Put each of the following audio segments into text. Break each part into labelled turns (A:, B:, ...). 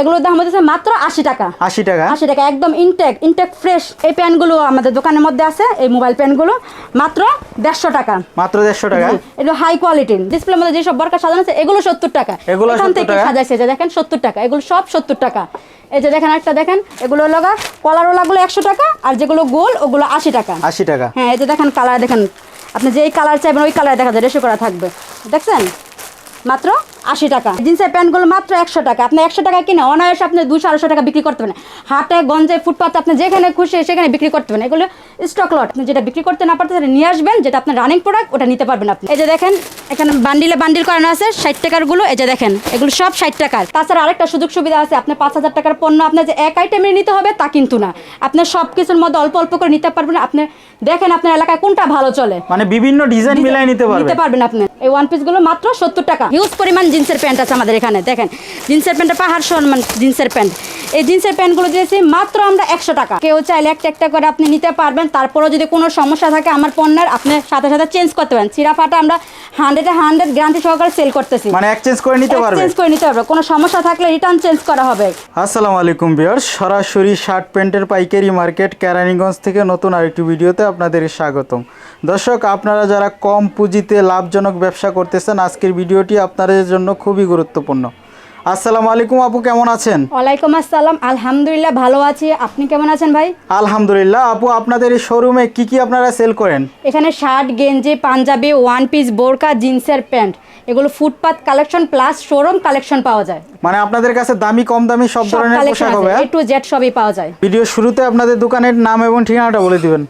A: এগুলোর দাম হচ্ছে মাত্র আশি টাকা।
B: আশি টাকা?
A: আশি টাকা একদম ইনটেক ইনটেক ফ্রেশ এই প্যান্টগুলো আমাদের দোকানের মধ্যে আছে এই মোবাইল প্যান্টগুলো মাত্র দেড়শো টাকা।
B: মাত্র দেড়শো টাকা?
A: এগুলো হাই কোয়ালিটির ডিসপ্লের মধ্যে যেসব বরকা সাজানো আছে এগুলো সত্তর টাকা।
B: এগুলো
A: এখান থেকে সাজাইছে যে দেখেন সত্তর টাকা। এগুলো সব সত্তর টাকা। এই যে দেখেন একটা দেখেন এগুলো লগা কলার লাগল একশো টাকা আর যেগুলো গোল ওগুলো আশি টাকা।
B: আশি টাকা।
A: হ্যাঁ এই যে দেখেন কালার দেখেন আপনি যেই কালার চাইবেন ওই কালার দেখা যায় রেশো করা থাকবে। দেখছেন? মাত্র আশি টাকা। জিন্সের প্যান্টগুলো মাত্র একশো টাকা। আপনি একশো টাকা কিনে অনায়াসে আপনি দুশো, আড়াইশো টাকা বিক্রি করতে পারেন। হাটে, গঞ্জে, ফুটপাতে আপনি যেখানে খুশি সেখানে বিক্রি করতে পারেন। এগুলো স্টক লট আপনি যেটা বিক্রি করতে না পারতেন সেটা নিয়ে আসবেন, যেটা আপনার রানিং প্রোডাক্ট ওটা নিতে পারবেন আপনি। এই যে দেখেন, এখানে বান্ডিলে বান্ডিল করানো আছে, ষাট টাকারগুলো। এই যে দেখেন, এগুলো সব ষাট টাকার। তাছাড়া আরেকটা সুযোগ সুবিধা আছে, আপনি পাঁচ হাজার টাকার পণ্য আপনার যে এক আইটেমে নিতে হবে, তা কিন্তু না। আপনি সব কিছুর মধ্যে অল্প অল্প করে নিতে পারবেন, আপনি দেখেন আপনার এলাকায় কোনটা ভালো চলে।
B: মানে বিভিন্ন ডিজাইন মিলাই নিতে পারবে
A: নিতে পারবেন আপনি। এই ওয়ান পিসগুলো মাত্র সত্তর টাকা। হিউজ পরিমাণ জিন্সের প্যান্ট আছে আমাদের এখানে দেখেন। জিন্সের প্যান্টটা পাহাড় সমান জিন্সের প্যান্ট এই জিন্সের প্যান্টগুলো দিয়েছি মাত্র আমরা একশো টাকা। কেউ চাইলে একটা একটা করে আপনি নিতে পারবেন। তারপরেও যদি কোনো সমস্যা থাকে আমার পণ্যের আপনি সাথে সাথে চেঞ্জ করতে পারেন। চিরা ফাটা আমরা হান্ড্রেডে হান্ড্রেড গ্যারান্টি সহকারে সেল করতেছি।
B: মানে এক্সচেঞ্জ করে নিতে পারবে
A: চেঞ্জ করে নিতে পারবে কোনো সমস্যা থাকলে রিটার্ন চেঞ্জ করা হবে।
B: আসসালামু আলাইকুম বিয়ার্স সরাসরি শার্ট প্যান্টের পাইকারি মার্কেট কেরানীগঞ্জ থেকে নতুন আরেকটি ভিডিওতে আপনাদের স্বাগতম। দর্শক আপনারা যারা কম পুঁজিতে লাভজনক ব্যবসা করতেছেন আজকের ভিডিওটি আপনাদের জন্য খুবই গুরুত্বপূর্ণ। আসসালামু আলাইকুম আপু কেমন আছেন?
A: ওয়ালাইকুম আসসালাম। আলহামদুলিল্লাহ ভালো আছি। আপনি কেমন আছেন ভাই?
B: আলহামদুলিল্লাহ। আপু আপনাদের এই শোরুমে কি কি আপনারা সেল করেন?
A: এখানে শার্ট গেঞ্জি পাঞ্জাবি ওয়ান পিস বোরকা জিন্সের প্যান্ট। এগুলো footpath collection plus showroom collection পাওয়া যায়।
B: মানে আপনাদের কাছে দামি কম দামি সব ধরনের পোশাক হবে?
A: এ টু জেড সবই পাওয়া যায়।
B: ভিডিও শুরুতে আপনাদের দোকানের নাম এবং ঠিকানাটা বলে দিবেন।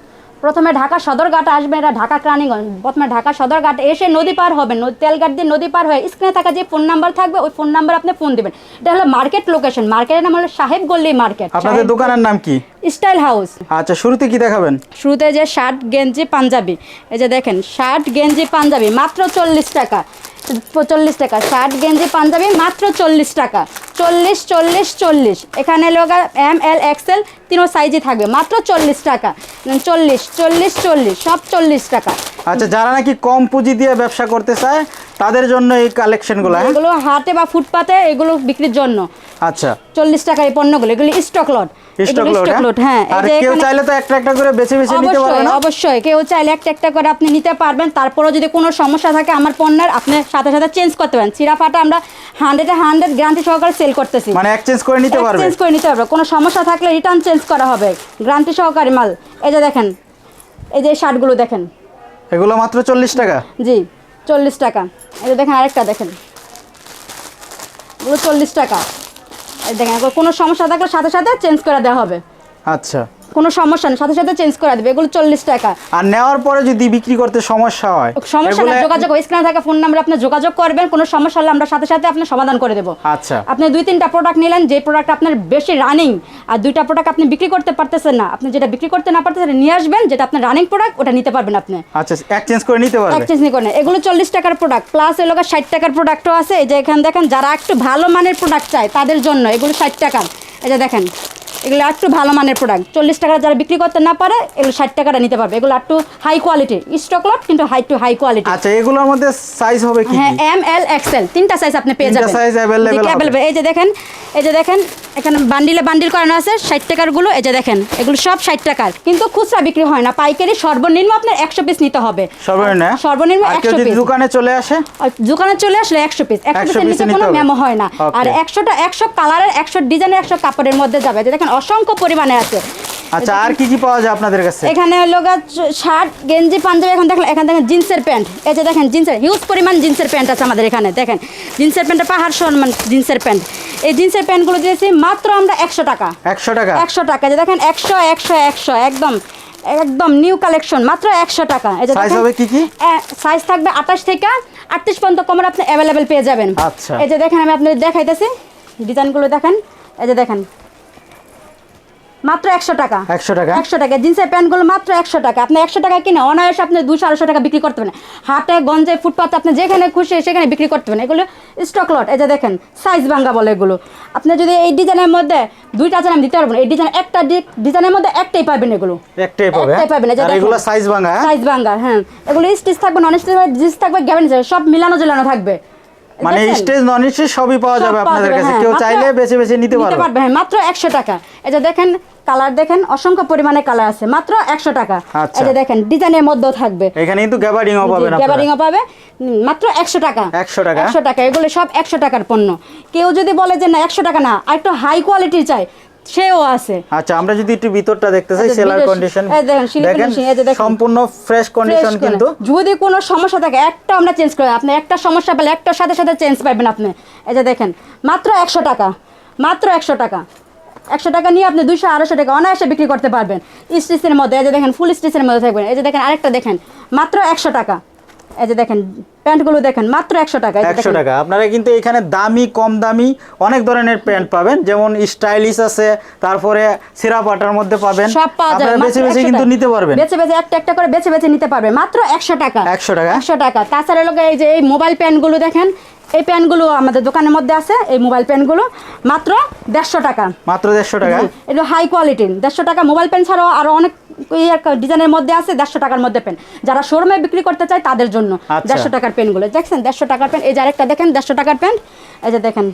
A: প্রথমে ঢাকা সদরঘাট আসবে এটা ঢাকা ক্রানীগঞ্জ। প্রথমে ঢাকা সদরঘাট এসে নদী পার হবে নদী- তেলঘাট দিয়ে নদী পার হয়ে স্ক্রিনে থাকা যে ফোন নাম্বার থাকবে ওই ফোন নাম্বার আপনি ফোন দেবেন। এটা হলো মার্কেট লোকেশন মার্কেটের নাম হলো সাহেব গল্লি মার্কেট
B: আপনাদের দোকানের নাম কি?
A: Style house.
B: আচ্ছা শুরুতে কি দেখাবেন?
A: শুরুতে যে শার্ট গেঞ্জি পাঞ্জাবি। এই যে দেখেন শার্ট গেঞ্জি পাঞ্জাবি মাত্র চল্লিশ টাকা। চল্লিশ টাকা শার্ট গেঞ্জি পাঞ্জাবি মাত্র চল্লিশ টাকা। চল্লিশ চল্লিশ চল্লিশ। এখানে লোক এম এল এক্সেল তিনও সাইজই থাকবে মাত্র চল্লিশ টাকা। চল্লিশ চল্লিশ চল্লিশ সব চল্লিশ টাকা।
B: আচ্ছা যারা নাকি কম পুঁজি দিয়ে ব্যবসা করতে চায় তাদের জন্য এই কালেকশনগুলো হ্যাঁ?
A: এগুলো হাটে বা ফুটপাতে এগুলো বিক্রির জন্য।
B: আচ্ছা।
A: চল্লিশ টাকা এই পণ্যগুলো এগুলো স্টক লট হ্যাঁ?
B: আর কেউ চাইলে তো একটা একটা করে বেছে বেছে নিতে পারবে না?
A: অবশ্যই। কেউ চাইলে একটা একটা করে আপনি নিতে পারবেন। তারপরেও যদি কোনো সমস্যা থাকে আমার পণ্যের আপনি সাথে সাথে চেঞ্জ করতে পারেন। চিরা ফাটা আমরা হান্ড্রেডে হান্ড্রেড গ্যারান্টি সহকারে সেল করতেছি।
B: মানে এক্সচেঞ্জ করে নিতে পারবে?
A: চেঞ্জ করে নিতে পারবে। কোনো সমস্যা থাকলে রিটার্ন চেঞ্জ করা হবে। গ্যারান্টি সহকারে মাল। এই যে দেখেন এই যে শার্টগুলো দেখেন।
B: এগুলো মাত্র চল্লিশ টাকা।
A: জি চল্লিশ টাকা। এই যে দেখেন আরেকটা দেখেন। এগুলো চল্লিশ টাকা। দেখেন কোনো সমস্যা থাকলে সাথে সাথে চেঞ্জ করে দেওয়া হবে।
B: আচ্ছা।
A: কোনো সমস্যা নেই সাথে সাথে চেঞ্জ করে দেবে এগুলো চল্লিশ টাকা।
B: আর নেওয়ার পরে যদি বিক্রি করতে সমস্যা হয়
A: সমস্যা না যোগাযোগ স্ক্রিনে থাকা ফোন নাম্বার আপনি যোগাযোগ করবেন কোনো সমস্যা হলে আমরা সাথে সাথে আপনার সমাধান করে দেবো।
B: আচ্ছা।
A: আপনি দুই তিনটা প্রোডাক্ট নিলেন যে প্রোডাক্ট আপনার বেশি রানিং আর দুইটা প্রোডাক্ট আপনি বিক্রি করতে পারতেছেন না আপনি যেটা বিক্রি করতে না পারতেছেন নিয়ে আসবেন যেটা আপনার রানিং প্রোডাক্ট ওটা নিতে পারবেন আপনি।
B: আচ্ছা এক্সচেঞ্জ করে নিতে পারবে?
A: এক্সচেঞ্জ নিয়ে করেন এগুলো চল্লিশ টাকার প্রোডাক্ট প্লাস এগুলো ষাট টাকার প্রোডাক্টও আছে এই যে এখানে দেখেন যারা একটু ভালো মানের প্রোডাক্ট চায় তাদের জন্য এগুলো ষাট টাকার এই যে দেখেন এগুলো একটু ভালো মানের প্রোডাক্ট চল্লিশ টাকা যারা বিক্রি করতে না পারে এগুলো ষাট টাকাটা নিতে পারবে। এগুলো একটু হাই কোয়ালিটি স্টক লট কিন্তু হাই টু হাই কোয়ালিটি
B: আচ্ছা এগুলোর মধ্যে সাইজ হবে কি
A: হ্যাঁ এম এল এক্সেল তিনটা সাইজ আপনি পেয়ে যাবেন।
B: সাইজ
A: अवेलेबल এই যে দেখেন এই যে দেখেন এখানে বান্ডিলে বান্ডিল করানো আছে ষাট টাকারগুলো এই যে দেখেন এগুলো সব ষাট টাকার। কিন্তু খুচরা বিক্রি হয় না পাইকারি সর্বনিম্ন আপনার একশো পিস নিতে হবে।
B: সর্বনিম্ন?
A: সর্বনিম্ন একশো পিস
B: দোকানে চলে আসে?
A: দোকানে চলে আসলে একশো পিস একশো
B: 100
A: পিসের নিচে
B: নিতে
A: কোনো মেমো হয় না। আর একশোটা একশো কালারের একশো ডিজাইনের একশো কাপড়ের মধ্যে যাবে। যে দেখেন অসংখ্য পরিমাণে আছে।
B: আচ্ছা আর কি কি পাওয়া যায় আপনাদের কাছে?
A: এখানে হলো শার্ট গেঞ্জি পাঞ্জাবি এখন দেখেন এখানে দেখেন জিন্সের প্যান্ট। এই যে দেখেন জিন্সের হিউজ পরিমাণ জিন্সের প্যান্ট আছে আমাদের এখানে দেখেন। জিন্সের প্যান্টটা পাহাড় সমান জিন্সের প্যান্ট। এই জিন্সের প্যান্টগুলো দিয়েছি মাত্র আমরা একশো টাকা।
B: একশো টাকা?
A: একশো টাকা যে দেখেন একশো একশো একশো একদম একদম নিউ কালেকশন মাত্র একশো টাকা। এই যে দেখেন,
B: হবে কি কি?
A: সাইজ থাকবে আঠাশ থেকে আটত্রিশ পর্যন্ত কমের আপনি অ্যাভেলেবেল পেয়ে যাবেন।
B: আচ্ছা।
A: এই যে দেখেন আমি আপনাদের দেখাইতেছি ডিজাইনগুলো দেখেন এই যে দেখেন। মাত্র একশো টাকা।
B: একশো টাকা?
A: একশো টাকা। জিন্সের প্যান্টগুলো মাত্র একশো টাকা। আপনি একশো টাকা কিনে অনায়াসে আপনি দুশো আড়াইশো টাকা বিক্রি করতে পারেন। হাটে গঞ্জে ফুটপাতে আপনি যেখানে খুশি সেখানে বিক্রি করতে পারেন। এগুলো স্টক লট এই যে দেখেন সাইজ ভাঙ্গা বলে এগুলো। আপনি যদি এই ডিজাইনের মধ্যে দুইটা ডিজাইন দিতে পারব এই ডিজাইন একটা ডিজাইনের মধ্যে একটাই পাবেন এগুলো।
B: একটাই পাবে
A: একটাই পাবেন। এই যে
B: আর
A: দেখেন।
B: এগুলো সাইজ ভাঙা হ্যাঁ?
A: সাইজ ভাঙ্গা হ্যাঁ। এগুলো স্টিচ থাকবে নন স্টিচ জিন্স থাকবে গ্যাবেন সব মিলানো ঝুলানো থাকবে।
B: মানে স্টেজ নন স্টেজ সবই পাওয়া যাবে আপনাদের কাছে।
A: হ্যাঁ,
B: কেউ
A: মাত্র-
B: চাইলে বেছে বেছে নিতে পারবে।
A: হ্যাঁ মাত্র একশো টাকা। যে দেখেন কালার দেখেন অসংখ্য পরিমাণে কালার আছে মাত্র একশো টাকা।
B: আচ্ছা।
A: এই যে দেখেন ডিজাইনের মধ্যে থাকবে।
B: এখানে কিন্তু গ্যাবারিংও পাবেন আপনারা।
A: গ্যাবারিংও পাবে মাত্র একশো টাকা।
B: 100 টাকা?
A: একশো টাকা এগুলো সব একশো টাকার পণ্য। কেউ যদি বলে যে না একশো টাকা না আর একটু হাই কোয়ালিটির চাই সেও আছে।
B: আচ্ছা আমরা যদি একটু ভিতরটা দেখতে চাই
A: আচ্ছা,
B: সেলার কন্ডিশন
A: দেখেন।
B: সম্পূর্ণ ফ্রেশ কন্ডিশন কিন্তু।
A: যদি কোনো সমস্যা থাকে একটা আমরা চেঞ্জ করে আপনি একটা সমস্যা পেলে একটা সাথে সাথে চেঞ্জ পাবেন আপনি। এই যে দেখেন মাত্র একশো টাকা মাত্র একশো টাকা। একশো টাকা নিয়ে আপনি দুইশো আড়াইশো টাকা অনায়াসে বিক্রি করতে পারবেন। স্টিচের মধ্যে এই যে দেখেন ফুল স্টিচের মধ্যে থাকবেন। এই যে দেখেন আরেকটা দেখেন মাত্র একশো টাকা। এই যে দেখেন প্যান্টগুলো দেখেন মাত্র একশো টাকা।
B: একশো টাকা। আপনারা কিন্তু এখানে দামি কম দামি অনেক ধরনের প্যান্ট পাবেন। যেমন স্টাইলিশ আছে তারপরে সিরা পাটার মধ্যে পাবেন।
A: সব পাওয়া যাবে
B: বেছে বেছে কিন্তু নিতে পারবেন।
A: বেছে বেছে একটা একটা করে বেছে বেছে নিতে পারবে মাত্র একশো টাকা।
B: 100 টাকা?
A: একশো টাকা। তাছাড়া লোকে এই যে এই মোবাইল প্যান্টগুলো দেখেন এই প্যানগুলো আমাদের দোকানের মধ্যে আছে এই মোবাইল প্যানগুলো মাত্র দেড়শো টাকা।
B: মাত্র দেড়শো টাকা?
A: এটা হাই কোয়ালিটি দেড়শো টাকা। মোবাইল প্যান ছাড়াও আরও অনেক ডিজাইনের মধ্যে আছে দেড়শো টাকার মধ্যে পেন যারা শোরুমে বিক্রি করতে চায় তাদের জন্য
B: আচ্ছা।
A: দেড়শো টাকার পেনগুলো দেখছেন দেড়শো টাকার পেন এই যে আরেকটা দেখেন দেড়শো টাকার পেন এই যে দেখেন।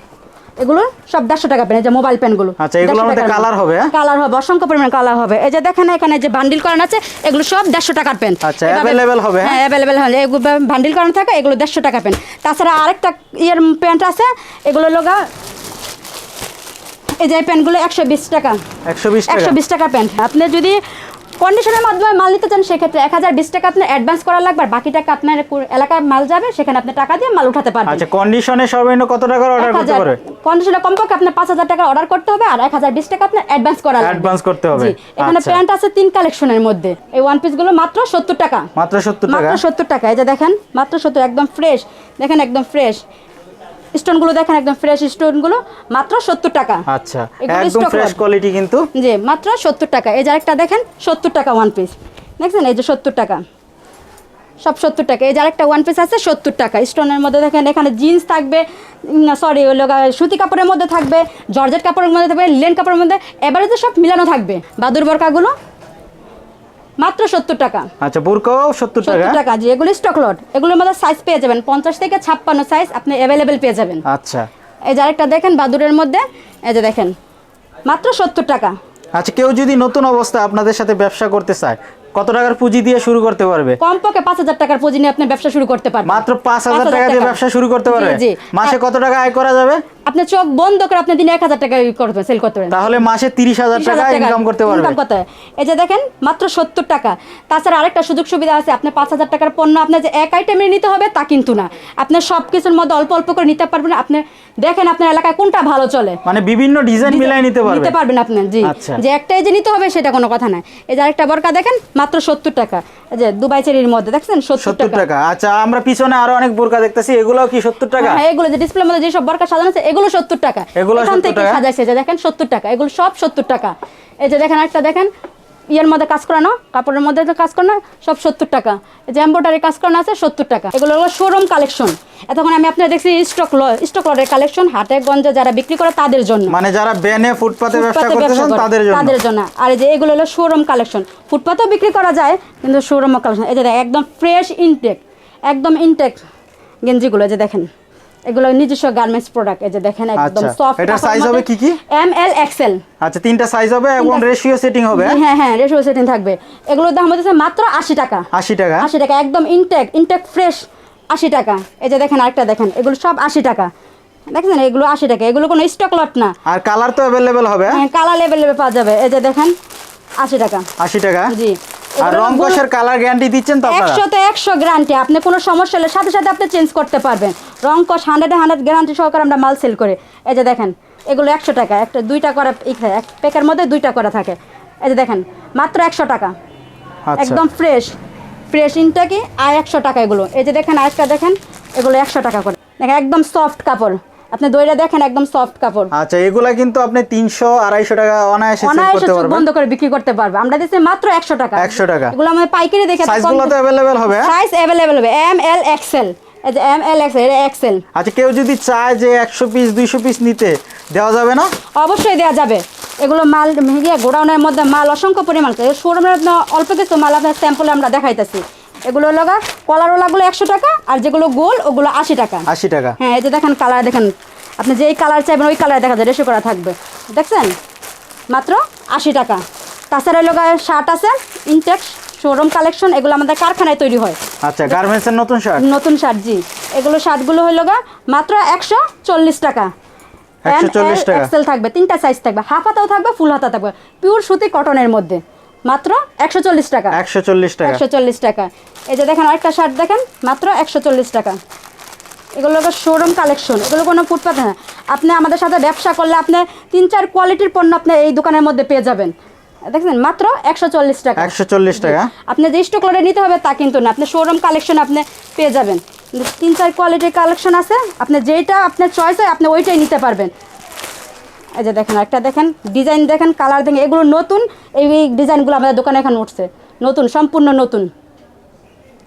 A: এগুলো সব দেড়শো টাকা পেন এই যে মোবাইল পেনগুলো
B: আচ্ছা, এগুলোর মধ্যে colour হবে, হ্যাঁ?
A: কালার হবে অসংখ্য পরিমাণ কালার হবে। এই যে দেখেন এখানে যে বান্ডিল করানো আছে এগুলো সব দেড়শো টাকার পেন
B: আচ্ছা, available হবে, হ্যাঁ?
A: হ্যাঁ অ্যাভেলেবেল হবে। এগুলো বান্ডিল করানো থাকে এগুলো দেড়শো টাকা পেন তাছাড়া আরেকটা ইয়ের প্যান্ট আছে এগুলো লোগা এই যে প্যান্টগুলো একশো বিশ টাকা।
B: একশো বিশ টাকা।
A: প্যান্ট আপনি যদি কন্ডিশনের মাধ্যমে মাল নিতে চান সেক্ষেত্রে এক হাজার বিশ টাকা আপনার অ্যাডভান্স করা লাগবে আর বাকি টাকা আপনার এলাকায় মাল যাবে সেখানে আপনি টাকা দিয়ে মাল উঠাতে পারবেন।
B: আচ্ছা কন্ডিশনে সর্বনিম্ন কত টাকার অর্ডার করতে পারবে
A: কন্ডিশনে কমপক্ষে আপনার পাঁচ হাজার টাকা অর্ডার করতে হবে আর এক হাজার বিশ টাকা আপনার অ্যাডভান্স করা লাগবে।
B: অ্যাডভান্স করতে হবে।
A: এখানে
B: আচ্ছা।
A: প্যান্ট আছে তিন কালেকশনের মধ্যে। এই ওয়ান পিসগুলো মাত্র সত্তর টাকা।
B: মাত্র সত্তর টাকা?
A: মাত্র সত্তর টাকা। এই যে দেখেন মাত্র সত্তর একদম ফ্রেশ দেখেন একদম ফ্রেশ স্টোনগুলো দেখেন একদম ফ্রেশ স্টোনগুলো মাত্র সত্তর টাকা।
B: আচ্ছা একদম ফ্রেশ কোয়ালিটি কিন্তু।
A: জি মাত্র সত্তর টাকা। এই যে আরেকটা দেখেন সত্তর টাকা ওয়ান পিস দেখছেন? এই যে সত্তর টাকা। সব সত্তর টাকা। এই যে আরেকটা ওয়ান পিস আছে সত্তর টাকা। স্টোনের মধ্যে দেখেন এখানে জিন্স থাকবে সরি ওই সুতি কাপড়ের মধ্যে থাকবে জর্জেট কাপড়ের মধ্যে থাকবে লেন কাপড়ের মধ্যে এবারে তো সব মিলানো থাকবে। বাদুর বরকাগুলো মাত্র সত্তর টাকা।
B: আচ্ছা বুরকাও সত্তর টাকা?
A: টাকা জি এগুলো স্টক লট এগুলোর মধ্যে সাইজ পেয়ে যাবেন। পঞ্চাশ থেকে ছাপ্পান্ন সাইজ আপনি অ্যাভেলেবেল পেয়ে যাবেন।
B: আচ্ছা।
A: এই যে আরেকটা দেখেন বাদুরের মধ্যে। এই যে দেখেন মাত্র সত্তর টাকা।
B: আচ্ছা কেউ যদি নতুন অবস্থায় আপনাদের সাথে ব্যবসা করতে চায় কত টাকার পুঁজি দিয়ে শুরু করতে পারবে?
A: কমপক্ষে পাঁচ হাজার টাকার পুঁজি নিয়ে আপনি ব্যবসা শুরু করতে পারবেন।
B: মাত্র পাঁচ হাজার টাকা দিয়ে ব্যবসা শুরু করতে পারবে? মাসে কত টাকা আয় করা যাবে?
A: আপনি চোখ বন্ধ করে আপনি দিনে এক হাজার টাকা করবেন সেল করতে পারেন
B: তাহলে মাসে তিরিশ হাজার টাকা ইনকাম করতে পারবে।
A: ইনকাম করতে এই যে দেখেন মাত্র সত্তর টাকা। তাছাড়া আরেকটা সুযোগ সুবিধা আছে আপনি পাঁচ হাজার টাকার পণ্য আপনার যে এক আইটেমে নিতে হবে তা কিন্তু না। আপনি সব কিছুর মধ্যে অল্প অল্প করে নিতে পারবেন। আপনি দেখেন আপনার এলাকায় কোনটা ভালো চলে।
B: মানে বিভিন্ন ডিজাইন মিলাই নিতে পারবে।
A: নিতে পারবেন আপনি জি।
B: আচ্ছা।
A: যে একটাই যে নিতে হবে সেটা কোনো কথা নাই। এই যে আরেকটা বরকা দেখেন মাত্র সত্তর টাকা। যে দুবাই চেরির মধ্যে দেখছেন? সত্তর টাকা।
B: আচ্ছা আমরা পিছনে আরও অনেক বোরকা দেখতেছি এগুলো কি সত্তর টাকা?
A: হ্যাঁ এগুলো যে ডিসপ্লের মধ্যে যেসব বরকা সাজানো আছে এগুলো সত্তর টাকা।
B: এগুলো
A: এখান থেকে? সাজাইছে যে দেখেন সত্তর টাকা। এগুলো সব সত্তর টাকা। এই যে দেখেন একটা দেখেন ইয়ের মধ্যে কাজ করানো কাপড়ের মধ্যে কাজ করানো সব সত্তর টাকা। এই যে এম্ব্রয়ডারি কাজ করানো আছে সত্তর টাকা। এগুলো হলো শোরুম কালেকশন এতক্ষণ আমি আপনার দেখছি স্টক ল স্টক লটের কালেকশন হাটে গঞ্জে যারা বিক্রি করে তাদের জন্য।
B: মানে যারা বেনে ফুটপাতে ব্যবসা করতেছেন তাদের জন্য।
A: তাদের জন্য। আর এই যে এগুলো হলো শোরুম কালেকশন ফুটপাতেও বিক্রি করা যায় কিন্তু শোরুম কালেকশন এই যে একদম ফ্রেশ ইনটেক একদম ইনটেক গেঞ্জিগুলো যে দেখেন। এগুলো নিজস্ব গার্মেন্টস প্রোডাক্ট এই যে দেখেন একদম
B: আচ্ছা,
A: সফট
B: এটার size হবে কি কি?
A: এম এল এক্সেল
B: আচ্ছা তিনটা সাইজ হবে এবং রেশিও সেটিং হবে?
A: হ্যাঁ হ্যাঁ রেশিও সেটিং থাকবে। এগুলোর দাম হচ্ছে মাত্র আশি টাকা।
B: আশি টাকা?
A: আশি টাকা একদম ইনটেক ইনটেক ফ্রেশ আশি টাকা। এই যে দেখেন আরেকটা দেখেন এগুলো সব আশি টাকা। দেখেন এগুলো আশি টাকা এগুলো কোনো স্টক লট না।
B: আর কালার তো অ্যাভেলেবেল হবে
A: হ্যাঁ? কালার লেভেল পাওয়া যাবে। এই যে দেখেন আশি টাকা।
B: আশি টাকা?
A: জি।
B: আর রং কষের কালার গ্যারান্টি দিচ্ছেন তো আপনারা?
A: একশোতে একশো গ্যারান্টি আপনি কোনো সমস্যা হলে সাথে সাথে আপনি চেঞ্জ করতে পারবেন। রং কস হান্ড্রেড হান্ড্রেড গ্যারান্টি সহকারে আমরা মাল সেল করি। এই যে দেখেন এগুলো একশো টাকা একটা দুইটা করে এক প্যাকের মধ্যে দুইটা করে থাকে। এই যে দেখেন মাত্র একশো টাকা।
B: আচ্ছা।
A: একদম ফ্রেশ ফ্রেশ ইনটাকি আর একশো টাকা এগুলো। এই যে দেখেন আরেকটা দেখেন এগুলো একশো টাকা করে। দেখেন একদম সফট কাপড়। আপনি দইটা দেখেন একদম সফট কাপড়।
B: আচ্ছা এগুলা কিন্তু আপনি তিনশো আড়াইশো টাকা অনায়াসে সেল
A: অনায়াসে
B: করতে পারবেন।
A: বন্ধ করে বিক্রি করতে পারবে। আমরা দিচ্ছি মাত্র একশো টাকা।
B: 100 টাকা।
A: এগুলো আমাদের পাইকারি দেখে
B: সাইজগুলো তো অ্যাভেলেবেল হবে হ্যাঁ?
A: সাইজ অ্যাভেলেবেল হবে। এম এল এক্সেল এই যে এম এল এক্সেল এটা এক্সেল
B: আচ্ছা কেউ যদি চায় যে একশো পিস দুইশো পিস নিতে দেওয়া যাবে না?
A: অবশ্যই দেওয়া যাবে। এগুলো মাল ভেঙে গোডাউনের মধ্যে মাল অসংখ্য পরিমাণ। আছে শোরুমের অল্প কিছু মাল আপনার স্যাম্পলে আমরা দেখাইতেছি। এগুলো হলো গা কলারওয়ালাগুলো একশো টাকা আর যেগুলো গোল ওগুলো আশি টাকা।
B: আশি টাকা।
A: হ্যাঁ এই যে দেখেন কালার দেখেন। আপনি যেই কালার চাইবেন ওই কালার দেখা যায় রেশো করা থাকবে। দেখছেন? মাত্র আশি টাকা। তাছাড়া এলো গায়ে শার্ট আছে ইনটেক্স শোরুম কালেকশন এগুলো আমাদের কারখানায় তৈরি হয়।
B: আচ্ছা গার্মেন্টসের নতুন শার্ট?
A: নতুন শার্ট জি। এগুলো শার্টগুলো হলো গা মাত্র একশো চল্লিশ টাকা।
B: 140 টাকা।
A: এক্সেল থাকবে তিনটা সাইজ থাকবে হাফ হাতাও থাকবে ফুল হাতা থাকবে। পিওর সুতি কটনের মধ্যে। মাত্র একশো চল্লিশ টাকা।
B: একশো চল্লিশ টাকা।
A: একশো চল্লিশ টাকা। এই যে দেখেন আরেকটা শার্ট দেখেন মাত্র একশো চল্লিশ টাকা। এগুলো শোরুম কালেকশন এগুলো কোনো ফুটপাথ না। আপনি আমাদের সাথে ব্যবসা করলে আপনি তিন চার কোয়ালিটির পণ্য আপনি এই দোকানের মধ্যে পেয়ে যাবেন। দেখছেন? মাত্র একশো চল্লিশ টাকা।
B: একশো চল্লিশ টাকা।
A: আপনি যে স্টক লটে নিতে হবে তা কিন্তু না। আপনি শোরুম কালেকশন আপনি পেয়ে যাবেন। তিন চার কোয়ালিটির কালেকশন আছে। আপনি যেইটা আপনার চয়েস হয় আপনি ওইটাই নিতে পারবেন। এই যে দেখেন একটা দেখেন, ডিজাইন দেখেন, কালার দেখেন, এগুলো নতুন, এই ডিজাইনগুলো আমাদের দোকানে এখন উঠছে। নতুন, সম্পূর্ণ নতুন।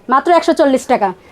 A: মাত্র একশো চল্লিশ টাকা।